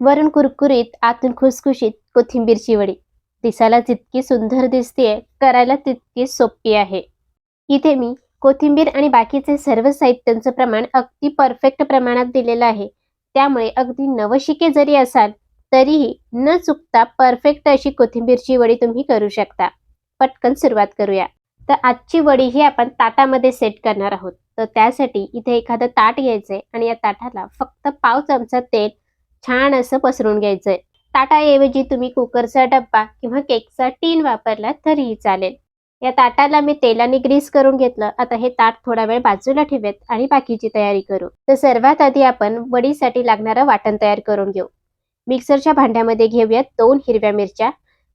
वरून कुरकुरीत आतून खुसखुशीत कोथिंबीरची वडी दिसायला जितकी सुंदर दिसते करायला तितकी सोपी आहे. इथे मी कोथिंबीर आणि बाकीचे सर्व साहित्यांचं प्रमाण अगदी परफेक्ट प्रमाणात दिलेलं आहे. त्यामुळे अगदी नवशिके जरी असाल तरीही न चुकता परफेक्ट अशी कोथिंबीरची वडी तुम्ही करू शकता. पटकन सुरुवात करूया. तर आजची वडी ही आपण ताटामध्ये सेट करणार आहोत. तर त्यासाठी इथे एखादं ताट घ्यायचंय आणि या ताटाला फक्त पाव चमचा तेल छान असं पसरून घ्यायचंय. ताटाऐवजी तुम्ही कुकरचा डब्बा किंवा केकचा टीन वापरला तरीही चालेल. या ताटाला मी तेलाने ग्रीस करून घेतलं. आता हे ताट थोडा वेळ बाजूला ठेवेत आणि बाकीची तयारी करू. तर सर्वात आधी आपण वडीसाठी लागणारं वाटण तयार करून घेऊ. मिक्सरच्या भांड्यामध्ये घेऊयात दोन हिरव्या मिरच्या.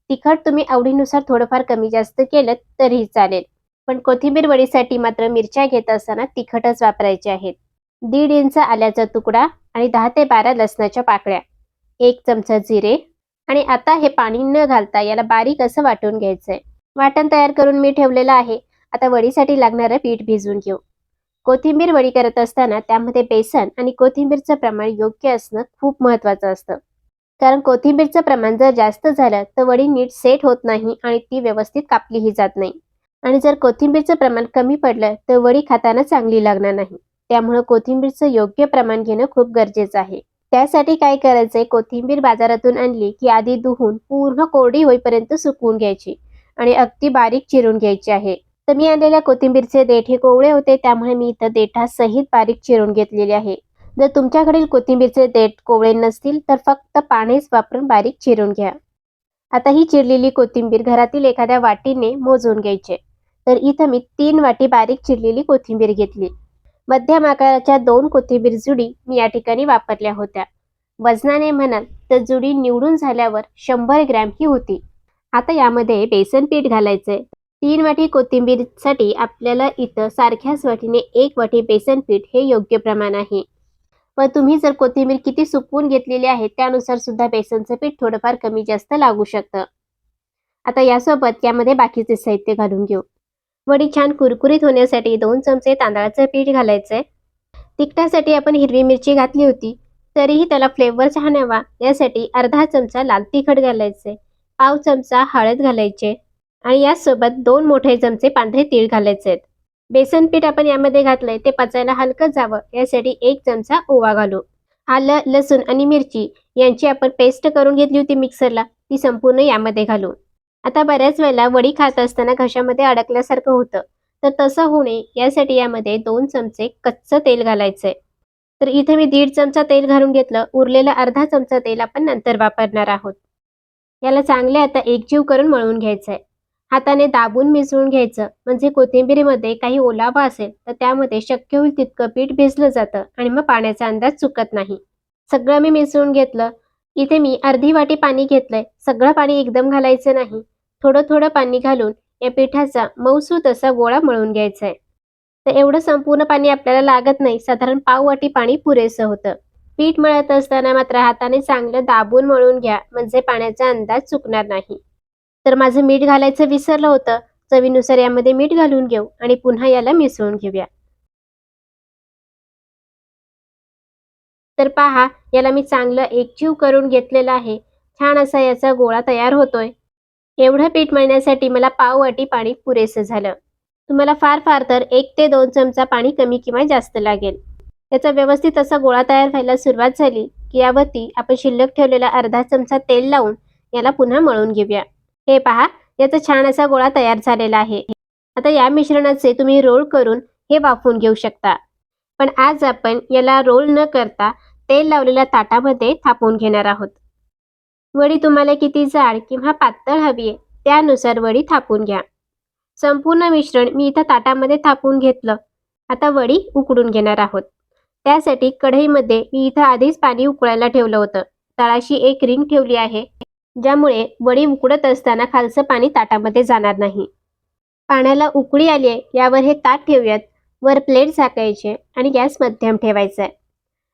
तिखट तुम्ही आवडीनुसार थोडंफार कमी जास्त केलं तरीही चालेल. पण कोथिंबीर वडीसाठी मात्र मिरच्या घेत असताना तिखटच वापरायचे आहेत. दीड इंच आल्याचा तुकडा आणि दहा ते बारा लसणाच्या पाकळ्या एक चमचा जिरे आणि आता हे पाणी न घालता याला बारीक असं वाटून घ्यायचंय. वाटण तयार करून मी ठेवलेलं आहे. आता वडीसाठी लागणारं पीठ भिजवून घेऊ. कोथिंबीर वडी करत असताना त्यामध्ये बेसन आणि कोथिंबीरचं प्रमाण योग्य असणं खूप महत्वाचं असतं. कारण कोथिंबीरचं प्रमाण जर जास्त झालं तर वडी नीट सेट होत नाही आणि ती व्यवस्थित कापलीही जात नाही. आणि जर कोथिंबीरचं प्रमाण कमी पडलं तर वडी खाताना चांगली लागणार नाही. त्यामुळं कोथिंबीरचं योग्य प्रमाण घेणं खूप गरजेचं आहे. त्यासाठी काय करायचंय? कोथिंबीर बाजारातून आणली की आधी धुवून पूर्ण कोरडी होईपर्यंत सुकवून घ्यायची आणि अगदी बारीक चिरून घ्यायची आहे. तर मी आणलेल्या कोथिंबीरचे देठ हे कोवळे होते त्यामुळे मी इथं देठासहित बारीक चिरून घेतलेले आहे. जर तुमच्याकडील कोथिंबीरचे देठ कोवळे नसतील तर फक्त पाणीच वापरून बारीक चिरून घ्या. आता ही चिरलेली कोथिंबीर घरातील एखाद्या वाटीने मोजून घ्यायचे. तर इथं मी तीन वाटी बारीक चिरलेली कोथिंबीर घेतली. मध्यम आकाराच्या दोन कोथिंबीर जुडी मी या ठिकाणी वापरल्या होत्या. वजनाने म्हणाल तर जुडी निवडून झाल्यावर शंभर ग्रॅम ही होती. आता यामध्ये बेसन पीठ घालायचंय. तीन वाटी कोथिंबीरसाठी आपल्याला इथं सारख्याच वाटीने एक वाटी बेसन पीठ हे योग्य प्रमाण आहे. पण तुम्ही जर कोथिंबीर किती सुकवून घेतलेली आहे त्यानुसार सुद्धा बेसनचं पीठ थोडंफार कमी जास्त लागू शकतं. आता यासोबत यामध्ये बाकीचे साहित्य घालून घेऊ. वडी छान कुरकुरीत होण्यासाठी दोन चमचे तांदळाचं पीठ घालायचंय. तिखटासाठी आपण हिरवी मिरची घातली होती तरीही त्याला फ्लेवर छान यावा. यासाठी अर्धा चमचा लाल तिखट घालायचे पाव चमचा हळद घालायचे आणि यासोबत दोन मोठे चमचे पांढरे तीळ घालायचे आहेत बेसन पीठ आपण यामध्ये घातलंय ते पचायला हलकं जावं. यासाठी एक चमचा ओवा घालू. आलं लसूण आणि मिरची यांची आपण पेस्ट करून घेतली होती मिक्सरला ती संपूर्ण यामध्ये घालू. आता बऱ्याच वेळेला वडी खात असताना घशामध्ये अडकल्यासारखं होतं. तर तसं होऊ नये यासाठी यामध्ये दोन चमचे कच्चं तेल घालायचंय. तर इथे मी दीड चमचा तेल घालून घेतलं. उरलेला अर्धा चमचा तेल आपण नंतर वापरणार आहोत. याला चांगले आता एकजीव करून मळून घ्यायचंय. हाताने दाबून मिसळून घ्यायचं. म्हणजे कोथिंबीरीमध्ये काही ओलावा असेल तर त्यामध्ये शक्य होईल तितकं पीठ भिजलं जातं आणि मग पाण्याचा अंदाज चुकत नाही. सगळं मी मिसळून घेतलं. इथे मी अर्धी वाटी पाणी घेतलंय. सगळं पाणी एकदम घालायचं नाही. थोडं थोडं पाणी घालून या पिठाचा मऊसूत असा गोळा मळून घ्यायचा आहे तर एवढं संपूर्ण पाणी आपल्याला लागत नाही. साधारण पाव वाटी पाणी पुरेसं होतं. पीठ मळत असताना मात्र हाताने चांगलं दाबून मळून घ्या म्हणजे पाण्याचा अंदाज चुकणार नाही. तर माझं मीठ घालायचं विसरलं होतं. चवीनुसार यामध्ये मीठ घालून घेऊ आणि पुन्हा याला मिसळून घेऊया. तर पहा याला मी चांगलं एकजीव करून घेतलेलं आहे. छान असा याचा गोळा तयार होतोय. एवढं पीठ मळण्यासाठी मला पाव वाटी पाणी पुरेसं झालं. तुम्हाला फार फार तर एक ते दोन चमचा पाणी कमी किंवा जास्त लागेल. याचा व्यवस्थित असा गोळा तयार व्हायला सुरुवात झाली की यावरती आपण शिल्लक ठेवलेला अर्धा चमचा तेल लावून याला पुन्हा मळून घेऊया. हे पहा याचा छान असा गोळा तयार झालेला आहे. आता या मिश्रणाचे तुम्ही रोल करून हे वाफवून घेऊ शकता. पण आज आपण याला रोल न करता तेल लावलेल्या ताटामध्ये थापून घेणार आहोत. वडी तुम्हाला किती जाड किंवा पातळ हवी आहे त्यानुसार वडी थापून घ्या. संपूर्ण मिश्रण मी इथं ताटामध्ये थापून घेतलं. आता वडी उकडून घेणार आहोत. त्यासाठी कढईमध्ये मी इथं आधीच पाणी उकळायला ठेवलं होतं. तळाशी एक रिंग ठेवली आहे ज्यामुळे वडी उकडत असताना खालचं पाणी ताटामध्ये जाणार नाही. पाण्याला उकळी आली आहे यावर हे ताट ठेवूयात. वर प्लेट झाकायचे आणि गॅस मध्यम ठेवायचा आहे.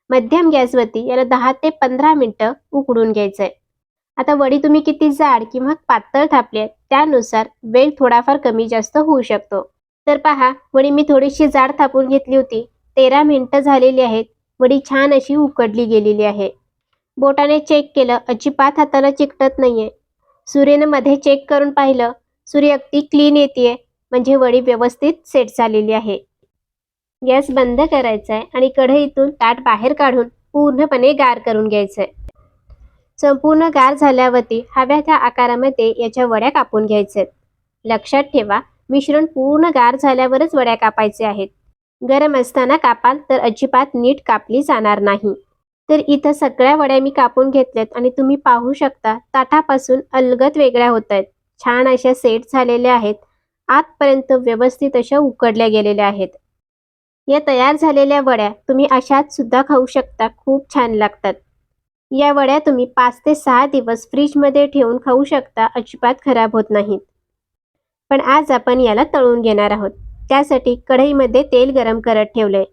मध्यम गॅसवरती याला दहा ते पंधरा मिनटं उकडून घ्यायचं आहे. आता वडी तुम्ही किती जाड किंवा पातळ थापली आहे त्यानुसार वेळ थोडाफार कमी जास्त होऊ शकतो. तर पहा वडी मी थोडीशी जाड थापून घेतली होती. तेरा मिनिटं झालेली आहेत. वडी छान अशी उकडली गेलेली आहे. बोटाने चेक केलं. अजिबात हाताला चिकटत नाहीये. सूर्यनं मध्ये चेक करून पाहिलं. सूर्य अगदी क्लीन येते म्हणजे वडी व्यवस्थित सेट झालेली आहे. गॅस बंद करायचा आहे आणि कढईतून ताट बाहेर काढून पूर्णपणे गार करून घ्यायचं आहे संपूर्ण गार झाल्यावरती हव्या त्या आकारामध्ये याच्या वड्या कापून घ्यायच्या आहेत लक्षात ठेवा मिश्रण पूर्ण गार झाल्यावरच वड्या कापायचे आहेत. गरम असताना कापाल तर अजिबात नीट कापली जाणार नाही. तर इथं सगळ्या वड्या मी कापून घेतल्यात आणि तुम्ही पाहू शकता ताटापासून अलगद वेगळ्या होत आहेत छान अशा सेट झालेल्या आहेत. आतपर्यंत व्यवस्थित अशा उकडल्या गेलेल्या आहेत. या तयार झालेल्या वड्या तुम्ही अशाच सुद्धा खाऊ शकता खूप छान लागतात. या वड्या तुम्ही पाच ते सहा दिवस फ्रीजमध्ये ठेवून खाऊ शकता अजिबात खराब होत नाहीत. पण आज आपण याला तळून घेणार आहोत. त्यासाठी कढईमध्ये तेल गरम करत ठेवलंय.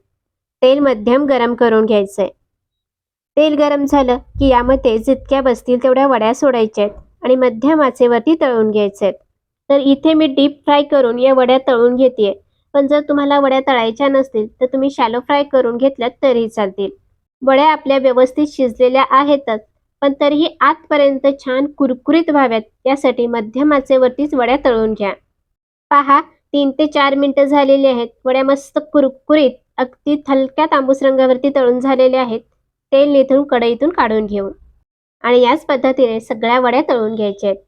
तेल मध्यम गरम करून घ्यायचंय. तेल गरम झालं की यामध्ये जितक्या बसतील तेवढ्या वड्या सोडायच्या आहेत आणि मध्यम आचेवरती तळून घ्यायचे आहेत तर इथे मी डीप फ्राय करून या वड्या तळून घेते पण जर तुम्हाला वड्या तळायच्या नसतील तर तुम्ही शॅलो फ्राय करून घेतल्यात तरी चालतील. वड्या आपल्या व्यवस्थित शिजलेल्या आहेतच पण तरीही आतपर्यंत छान कुरकुरीत व्हाव्यात यासाठी मध्यम आचेवरतीच वड्या तळून घ्या. पहा तीन ते चार मिनटं झालेली आहेत वड्या मस्त कुरकुरीत अगदी हलक्या तांबूस रंगावरती तळून झालेल्या आहेत तेल निथळून कढईतून काढून घेऊन. आणि याच पद्धतीने सगळ्या वड्या तळून घ्यायच्या आहेत.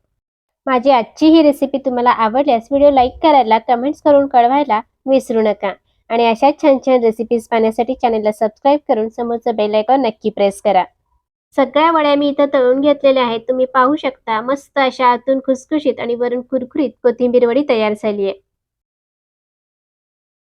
माझी आजची ही रेसिपी तुम्हाला आवडल्यास व्हिडिओ लाईक करायला कमेंट्स करून कळवायला विसरू नका. आणि अशाच छान छान रेसिपीज पाहण्यासाठी चॅनलला सबस्क्राईब करून समोरचं बेल आयकॉन नक्की प्रेस करा. सगळ्या वड्या मी इथं तळून घेतलेल्या आहेत. तुम्ही पाहू शकता मस्त अशा आतून खुसखुशीत आणि वरून कुरकुरीत कोथिंबीर वडी तयार झाली आहे.